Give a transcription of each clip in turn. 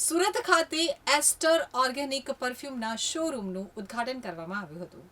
સુરત ખાતે એસ્ટર ઓર્ગેનિક પરફ્યુમના શોરૂમનું ઉદ્ઘાટન કરવામાં આવ્યું હતું.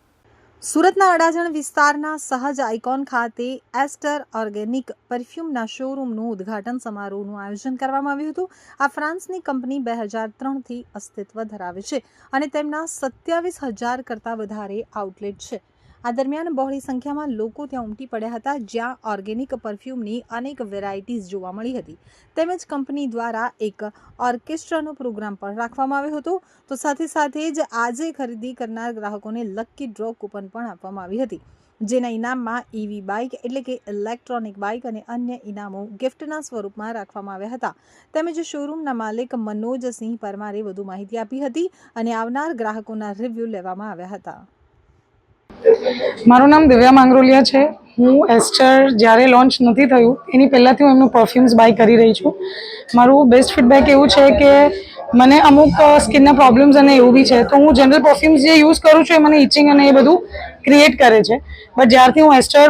સુરતના અડાજણ વિસ્તારના સહજ આઇકોન ખાતે એસ્ટર ઓર્ગેનિક પરફ્યુમના શોરૂમનું ઉદ્ઘાટન સમારોહનું આયોજન કરવામાં આવ્યું હતું. આ ફ્રાન્સની કંપની બે હજાર ત્રણથી અસ્તિત્વ ધરાવે છે અને તેમના સત્યાવીસ હજાર કરતાં વધારે આઉટલેટ છે. આ દરમિયાન બહોળી સંખ્યામાં લોકો ત્યાં ઉમટી પડ્યા હતા, જ્યાં ઓર્ગેનિક પરફ્યુમની અનેક વેરાયટીઝ જોવા મળી હતી. તેમજ કંપની દ્વારા એક ઓર્કેસ્ટ્રાનો પ્રોગ્રામ પણ રાખવામાં આવ્યો હતો. તો સાથે સાથે જ આજે ખરીદી કરનાર ગ્રાહકોને લકી ડ્રો કૂપન પણ આપવામાં આવી હતી, જેના ઇનામમાં ઈવી બાઇક એટલે કે ઇલેક્ટ્રોનિક બાઇક અને અન્ય ઇનામો ગિફ્ટના સ્વરૂપમાં રાખવામાં આવ્યા હતા. તેમજ શોરૂમના માલિક મનોજસિંહ પરમારે વધુ માહિતી આપી હતી અને આવનાર ગ્રાહકોના રિવ્યૂ લેવામાં આવ્યા હતા. મારું નામ દિવ્યા માંગરોલિયા છે. હું એસ્ટર જ્યારે લોન્ચ નથી થયું, એની પહેલાંથી હું એમનું પરફ્યુમ્સ બાય કરી રહી છું. મારું બેસ્ટ ફીડબેક એવું છે કે મને અમુક સ્કિનના પ્રોબ્લેમ્સ અને એવું બી છે. તો હું જનરલ પરફ્યુમ્સ જે યુઝ કરું છું એ મને ઇચિંગ અને એ બધું ક્રિએટ કરે છે. બટ જ્યારથી હું એસ્ટર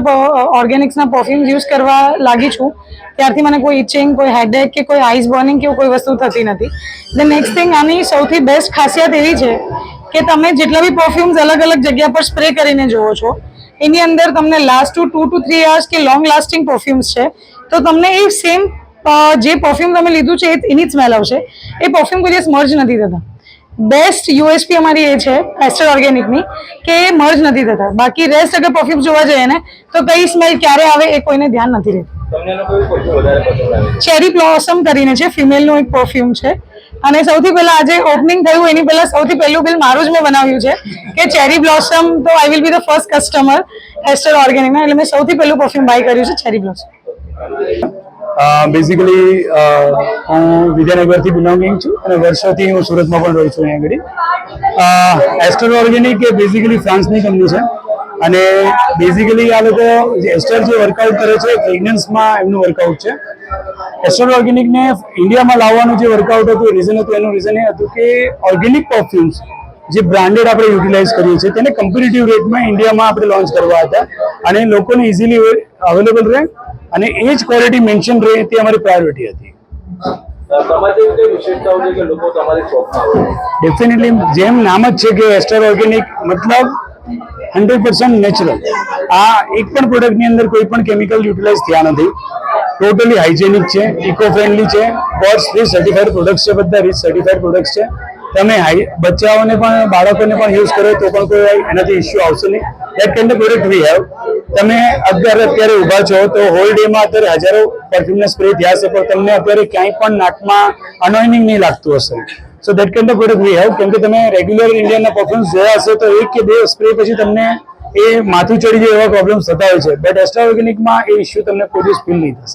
ઓર્ગેનિક્સના પરફ્યુમ્સ યુઝ કરવા લાગી છું, ત્યારથી મને કોઈ ઇચિંગ કોઈ હેડેક કે કોઈ આઈસ બર્નિંગ કે કોઈ વસ્તુ થતી નથી. ધ નેક્સ્ટ થિંગ આની સૌથી બેસ્ટ ખાસિયત એવી છે કે તમે જેટલા બી પરફ્યુમ્સ અલગ અલગ જગ્યા પર સ્પ્રે કરીને જુઓ છો, એની અંદર તમને last two two two three hours કે લોંગ લાસ્ટિંગ પરફ્યુમ્સ છે. તો તમને એ સેમ જે પરફ્યુમ તમે લીધું છે એની જ સ્મેલ આવશે. એ પરફ્યુમ કોઈ દિવસ મર્જ નથી થતા. બેસ્ટ યુએસપી અમારી એ છે એસ્ટર ઓર્ગેનિકની કે એ મર્જ નથી થતા. બાકી રેસ્ટ અગર પરફ્યુમ જોવા જઈએ ને, તો કઈ સ્મેલ ક્યારે આવે એ કોઈને ધ્યાન નથી રહેતું. ચેરી બ્લોસમ કરીને છે ફિમેલનું એક પરફ્યુમ છે. અને સૌથી પહેલા આજે ઓપનિંગ થયું એની પહેલા સૌથી પહેલું બિલ મારું જ મેં બનાવ્યું છે કે ચેરી બ્લોસમ તો I will be the first customer Aster ઓર્ગેનિકના એટલે મેં સૌથી પહેલું પરફ્યુમ બાય કર્યું છે ચેરી બ્લોસમ બેઝિકલી હું વિદ્યાનગરથી બિલોંગિંગ છું અને વર્ષોથી હું સુરતમાં પણ રહું છું અહીંયા આગળ. એસ્ટર ઓર્ગેનિક એ બેઝિકલી ફ્રાન્સની કંપની છે. અને બેઝિકલી આ લોકો જે એસ્ટર જે વર્કઆઉટ કરે છે પ્રેગ્નન્સમાં એમનું વર્કઆઉટ છે. એસ્ટર ઓર્ગેનિકને ઇન્ડિયામાં લાવવાનું જે વર્કઆઉટ હતું રીઝન હતું એનું રીઝન એ હતું કે ઓર્ગેનિક પરફ્યુમ્સ જે બ્રાન્ડેડ આપણે યુટિલાઇઝ કરીએ છીએ તેને કમ્પિટિટિવ રેટમાં ઇન્ડિયામાં આપણે લોન્ચ કરવા હતા. અને લોકોને ઇઝીલી અવેલેબલ રહે અને એ જ ક્વોલિટી મેન્શન રહે તે અમારી પ્રાયોરિટી હતી. ડેફિનેટલી જેમ નામ જ છે કે એસ્ટર ઓર્ગેનિક મતલબ હંડ્રેડ પર્સન્ટ નેચરલ. આ એક પણ પ્રોડક્ટની અંદર કોઈ પણ કેમિકલ યુટિલાઇઝ થયા નથી. ટોટલી હાઇજેનિક છે ઇકો ફ્રેન્ડલી છે ગોડ્સ ફ્રી સર્ટિફાઈડ પ્રોડક્ટ્સ છે બધા રીચ સર્ટિફાઈડ પ્રોડક્ટ્સ છે. તમે બચ્ચાઓને પણ, બાળકોને પણ યુઝ કરો તો પણ કોઈ એનાથી ઇસ્યુ આવશે નહીં. That kind of product we have તમે અત્યારે અત્યારે ઊભા છો તો હોલ ડેમાં અત્યારે હજારો પરફ્યુમના સ્પ્રે થયા છે પણ તમને અત્યારે ક્યાંય પણ નાકમાં અનોઇનિંગ નહીં લાગતું હશે. So that kind of product we have કેમ કે તમે રેગ્યુલર ઇન્ડિયનના પરફોર્મન્સ જોયા હશે તો એક કે બે સ્પ્રે પછી તમને એ માથું ચડી જાય એવા પ્રોબ્લેમ્સ થતા હોય છે. બટ એસ્ટ્રા ઓર્ગેનિકમાં એ ઇસ્યુ તમને કોઈ દિવસ ફીલ નહીં થશે.